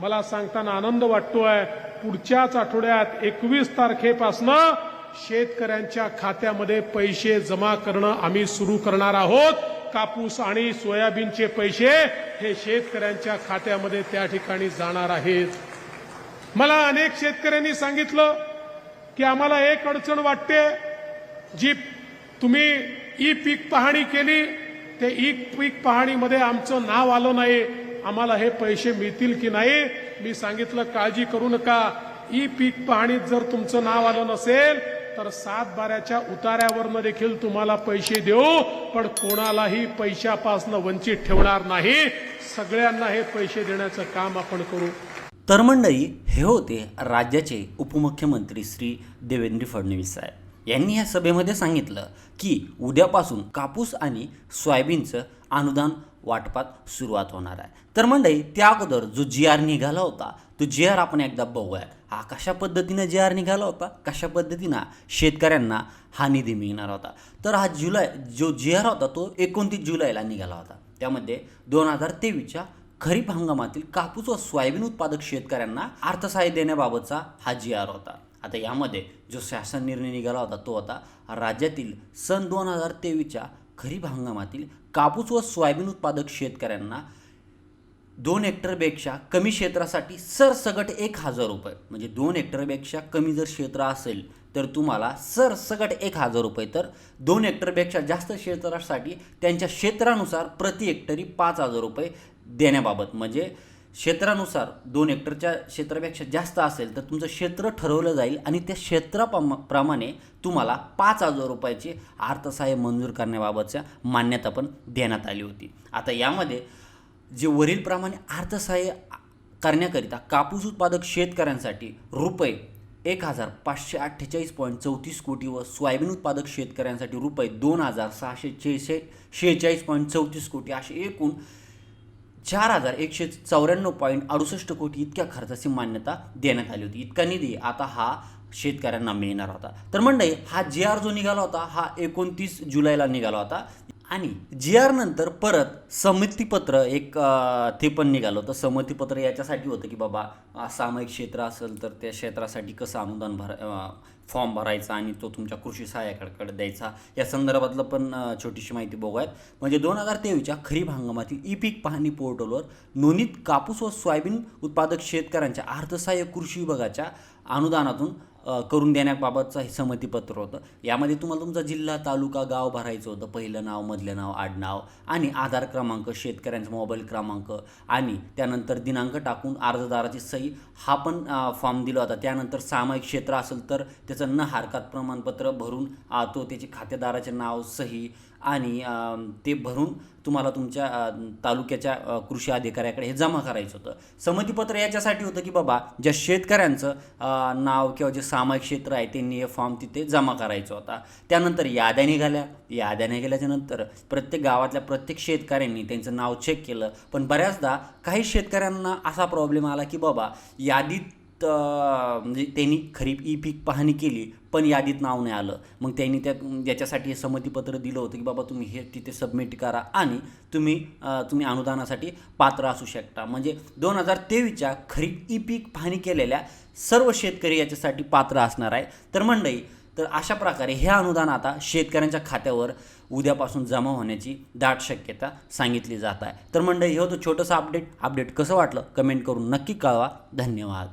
मला सांगताना आनंद वाटतोय. पुढच्याच आठवड्यात एकवीस तारखेपासनं शेतकऱ्यांच्या खात्यामध्ये पैसे जमा करणं आम्ही सुरू करणार आहोत. कापूस आणि सोयाबीनचे पैसे हे शेतकऱ्यांच्या खात्यामध्ये त्या ठिकाणी जाणार आहेत. मला अनेक शेतकऱ्यांनी सांगितलं की आम्हाला एक अडचण वाटते जी तुम्ही ई पीक पाहणी केली ते ई पीक पाहणीमध्ये आमचं नाव आलं नाही. आम्हाला हे पैसे मिळतील की नाही मी सांगितलं काळजी करू नका. ई पीक पाहणीत जर तुमचं नाव आलं नसेल तर सात बाऱ्याच्या उतार्यावरनं देखील तुम्हाला पैसे देऊ पण कोणालाही पैशापासनं वंचित ठेवणार नाही. सगळ्यांना हे पैसे देण्याचं काम आपण करू. तर मंडळी हे होते राज्याचे उपमुख्यमंत्री श्री देवेंद्र फडणवीस साहेब. यांनी या सभेमध्ये सांगितलं की उद्यापासून कापूस आणि सोयाबीनचं अनुदान वाटपात सुरुवात होणार आहे. तर मंडळी त्या अगोदर जो जी आर निघाला होता तो जी आर आपण एकदा बघूया. हा कशा पद्धतीनं जी आर निघाला होता? कशा पद्धतीनं? शेतकऱ्यांना हा निधी मिळणार होता. तर हा जुलै जो जी आर होता तो एकोणतीस जुलैला निघाला होता. त्यामध्ये दोन हजार तेवीसच्या खरीप हंगामातील कापूस व सोयाबीन उत्पादक शेतकऱ्यांना अर्थसहाय्य देण्याबाबतचा हा जी आर होता. आता यामध्ये जो शासन निर्णय निघाला होता तो होता राज्यातील सन दोन हजार तेवीसच्या खरीप हंगामातील कापूस व सोयाबीन उत्पादक शेतकऱ्यांना दोन हेक्टरपेक्षा कमी क्षेत्रासाठी सरसगट एक हजार रुपये. म्हणजे दोन हेक्टरपेक्षा कमी जर क्षेत्र असेल तर तुम्हाला सरसगट एक हजार रुपये. तर दोन हेक्टरपेक्षा जास्त क्षेत्रासाठी त्यांच्या क्षेत्रानुसार प्रति हेक्टरी पाच हजार रुपये देण्याबाबत. म्हणजे क्षेत्रानुसार दोन हेक्टरच्या क्षेत्रापेक्षा जास्त असेल तर तुमचं क्षेत्र ठरवलं जाईल आणि त्या क्षेत्राप्रमा प्रमाणे तुम्हाला पाच हजार रुपयाचे अर्थसहाय्य मंजूर करण्याबाबतच्या मान्यता पण देण्यात आली होती. आता यामध्ये जे वरीलप्रमाणे अर्थसहाय्य करण्याकरिता कापूस उत्पादक शेतकऱ्यांसाठी रुपये एक हजार पाचशे अठ्ठेचाळीस पॉईंट चौतीस कोटी व सोयाबीन उत्पादक शेतकऱ्यांसाठी रुपये दोन हजार सहाशे छेशे शेहेचाळीस पॉईंट चौतीस कोटी असे एकूण चार हजार एकशे चौऱ्याण्णव पॉईंट अडुसष्ट कोटी इतक्या खर्चाची मान्यता देण्यात आली होती. इतका निधी आता हा शेतकऱ्यांना मिळणार होता. तर मंडळी हा जे आर जो निघाला होता हा एकोणतीस जुलैला निघाला होता. आणि जी आर नंतर परत संमतीपत्र एक ते पण निघालं होतं. संमतीपत्र याच्यासाठी होतं की बाबा सामायिक क्षेत्र असेल तर त्या क्षेत्रासाठी कसं अनुदान भर फॉर्म भरायचा आणि तो तुमच्या कृषी सहाय्यकाकडे द्यायचा या संदर्भातलं पण छोटीशी माहिती बघूयात. म्हणजे दोन हजार तेवीसच्या खरीप हंगामातील ई पीक पाहणी पोर्टलवर नोंदणीत कापूस व सोयाबीन उत्पादक शेतकऱ्यांच्या अर्थसहाय्य कृषी विभागाच्या अनुदानातून करून देण्याबाबतचं हे संमतीपत्र होतं. यामध्ये तुम्हाला तुमचा जिल्हा तालुका गाव भरायचं होतं. पहिलं नाव मधलं नाव आडनाव आणि आधार क्रमांक शेतकऱ्यांचा मोबाईल क्रमांक आणि त्यानंतर दिनांक टाकून अर्जदाराची सही. हा पण फॉर्म दिला होता. त्यानंतर सामायिक क्षेत्र असेल तर त्याचं न हरकत प्रमाणपत्र भरून तो त्याचे खातेदाराचे नाव सही आणि ते भरून तुम्हाला तुमच्या तालुक्याच्या कृषी अधिकाऱ्याकडे हे जमा करायचं होतं. संमतीपत्र याच्यासाठी होतं की बाबा ज्या शेतकऱ्यांचं नाव किंवा जे सामायिक क्षेत्र आहे त्यांनी हे फॉर्म तिथे जमा करायचा होता. त्यानंतर याद्या निघाल्या. याद्या निघाल्याच्या नंतर प्रत्येक गावातल्या प्रत्येक शेतकऱ्यांनी त्यांचं नाव चेक केलं. पण बऱ्याचदा काही शेतकऱ्यांना असा प्रॉब्लेम आला की बाबा यादीत म्हणजे त्यांनी खरीप ई पीक पाहणी केली पण यादीत नाव नाही आलं. मग त्यांनी त्या याच्यासाठी हे संमतीपत्र दिलं होतं की बाबा तुम्ही हे तिथे सबमिट करा आणि तुम्ही तुम्ही अनुदानासाठी पात्र असू शकता. म्हणजे दोन हजार तेवीसच्या खरीप ई पीक पाहणी केलेल्या सर्व शेतकरी याच्यासाठी पात्र असणार आहे. तर मंडळी तर अशा प्रकारे हे अनुदान आता शेतकऱ्यांच्या खात्यावर उद्यापासून जमा होण्याची दाट शक्यता सांगितली जात आहे. तर मंडळी हे होतं छोटंसं अपडेट अपडेट कसं वाटलं? कमेंट करून नक्की कळवा. धन्यवाद.